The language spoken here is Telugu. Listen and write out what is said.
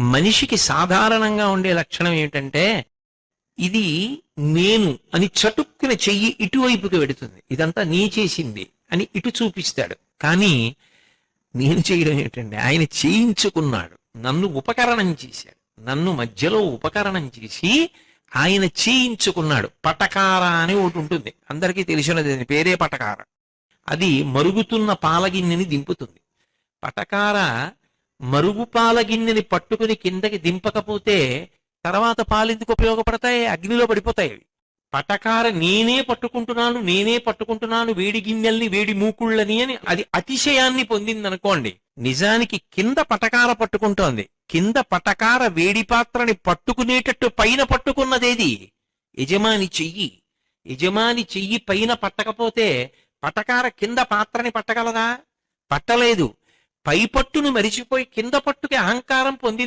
మనిషికి సాధారణంగా ఉండే లక్షణం ఏమిటంటే ఇది నేను అని చటుక్కున చెయ్యి ఇటువైపుకి వెడుతుంది. ఇదంతా నీ చేసింది అని ఇటు చూపిస్తాడు. కానీ నేను చేయడం ఏమిటండి ఆయన చేయించుకున్నాడు. నన్ను ఉపకరణం చేశాడు. నన్ను మధ్యలో ఉపకరణం చేసి ఆయన చేయించుకున్నాడు. పటకార అని ఒకటి ఉంటుంది. అందరికీ తెలిసినది పేరే పటకార. అది మరుగుతున్న పాలగిన్నెని దింపుతుంది. పటకార మరుగు పాలగిన్నెని పట్టుకుని కిందకి దింపకపోతే తర్వాత పాలెందుకు ఉపయోగపడతాయి? అగ్నిలో పడిపోతాయి అవి. పటకార నేనే పట్టుకుంటున్నాను నేనే పట్టుకుంటున్నాను వేడి గిన్నెల్ని వేడి మూకుళ్ళని అని అది అతిశయాన్ని పొందిందనుకోండి. నిజానికి కింద పటకార పట్టుకుంటోంది. కింద పటకార వేడి పాత్రని పట్టుకునేటట్టు పైన పట్టుకున్నదేది? యజమాని చెయ్యి. యజమాని చెయ్యి పైన పట్టకపోతే పటకార కింద పాత్రని పట్టగలదా? పట్టలేదు. పై పట్టును మరిచిపోయి కింద పట్టుకి అహంకారం పొందింది.